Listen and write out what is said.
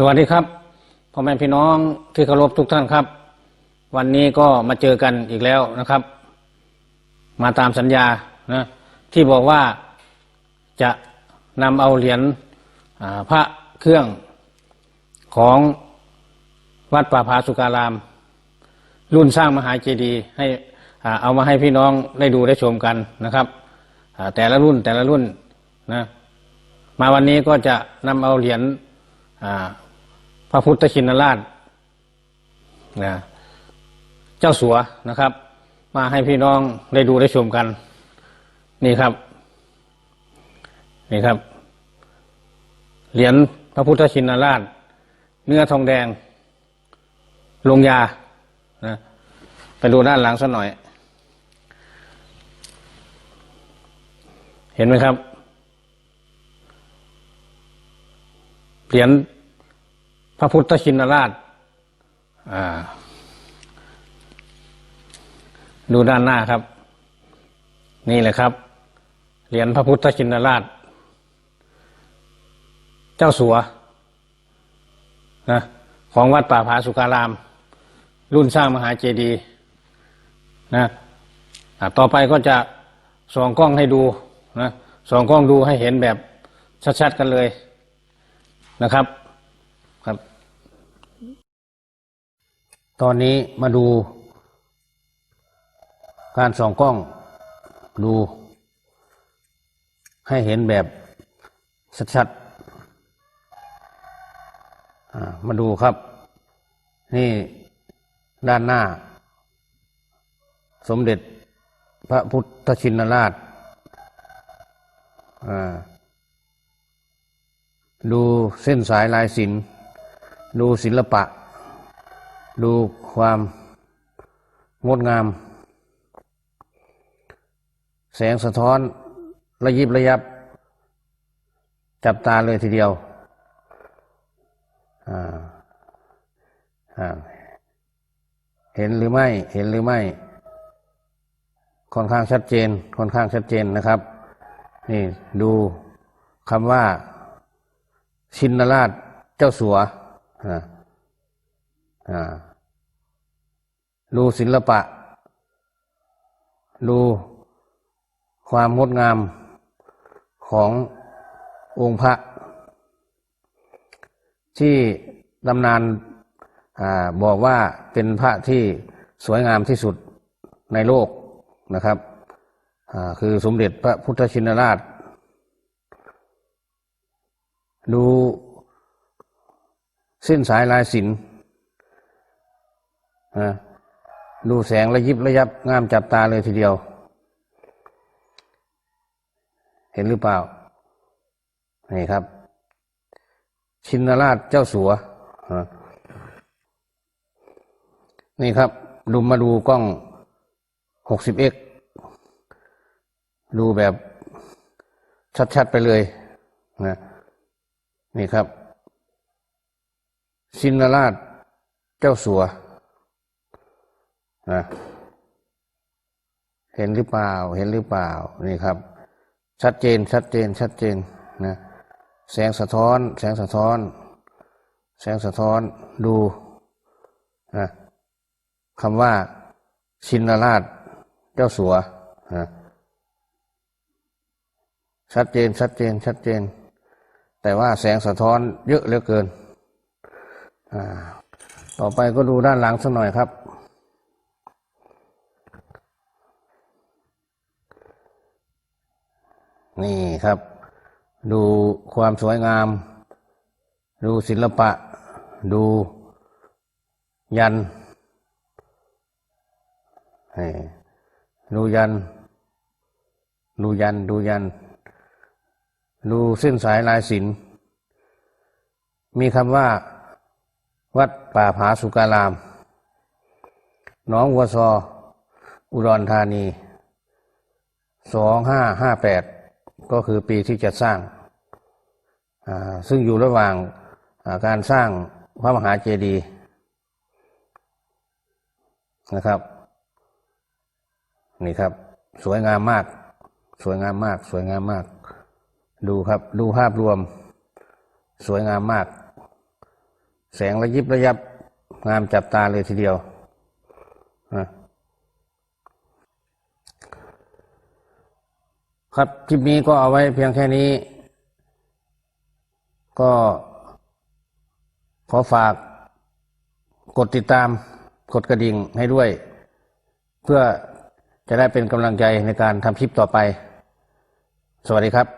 สวัสดีครับพ่อแม่พี่น้องที่เคารพทุกท่านครับ วันนี้ก็มาเจอกันอีกแล้วนะครับ มาตามสัญญานะที่บอกว่าจะนำเอาเหรียญพระเครื่องของวัดป่าผาสุการาม รุ่นสร้างมหาเจดีย์ให้เอามาให้พี่น้องได้ดูได้ชมกันนะครับแต่ละรุ่นแต่ละรุ่นนะมาวันนี้ก็จะนำเอาเหรียญ พระพุทธชินราชนะเจ้าสัวนะครับ มาให้พี่น้องได้ดูได้ชมกัน นี่ครับ นี่ครับ เหรียญพระพุทธชินราช เนื้อทองแดง ลงยานะไปดูด้านหลังสักหน่อย เห็นไหมครับ เหรียญ พระพุทธชินราชดูด้านหน้าครับ นี่แหละครับ เหรียญพระพุทธชินราช เจ้าสัวนะของวัดป่าผาสุการาม รุ่นสร้างมหาเจดีย์นะอะต่อไปก็จะส่องกล้องให้ดูนะส่องกล้องดูให้เห็นแบบชัดๆกันเลยนะครับ ครับ ตอนนี้มาดู การส่องกล้องดู ให้เห็นแบบชัดๆมาดูครับ นี่ด้านหน้า สมเด็จพระพุทธชินราชดูเส้นสายลายศิลป์ ดูศิลปะ ดูความงดงาม แสงสะท้อนระยิบระยับ จับตาเลยทีเดียวเห็นหรือไม่เห็นหรือไม่ค่อนข้างชัดเจนค่อนข้างชัดเจนนะครับ นี่ดูคำว่า ชินราชเจ้าสัว อ่าอ่าดูศิลปะ ดูความงดงามขององค์พระ ที่ตำนานอาบอกว่าเป็นพระที่สวยงามที่สุดในโลกนะครับอ่าคือสมเด็จพระพุทธชินราช ดู เส้นสายลายศิลป์นดูแสงระยิบระยับงามจับตาเลยทีเดียว เห็นหรือเปล่า นี่ครับ ชินราชเจ้าสัวนี่ครับ ดูมาดูกล้อง 60x ดูแบบชัดๆไปเลยนะนี่ครับ ชินราชเจ้าสัวนะเห็นหรือเปล่า เห็นหรือเปล่า นี่ครับ ชัดเจน ชัดเจน ชัดเจนนะแสงสะท้อน แสงสะท้อน แสงสะท้อนดูนะคำว่า ชินราชเจ้าสัวนะชัดเจน ชัดเจน ชัดเจน แต่ว่าแสงสะท้อนเยอะเหลือเกิน ต่อไปก็ดูด้านหลังสักหน่อยครับ นี่ครับ ดูความสวยงาม ดูศิลปะ ดูยันดูยัน ดูยัน ดูยัน ดูเส้นสายลายศิลป์มีคำว่า วัดป่าผาสุการาม น้องวัวซอ อุดรธานี สองห้าห้าแปด ก็คือปีที่จะสร้าง ซึ่งอยู่ระหว่างการสร้างพระมหาเจดีย์นะครับ นี่ครับ สวยงามมาก สวยงามมาก สวยงามมาก ดูครับ ดูภาพรวม สวยงามมาก แสงระยิบระยับงามจับตาเลยทีเดียวนะครับคลิปนี้ก็เอาไว้เพียงแค่นี้ ก็ขอฝากกดติดตามกดกระดิ่งให้ด้วย เพื่อจะได้เป็นกำลังใจในการทำคลิปต่อไป สวัสดีครับ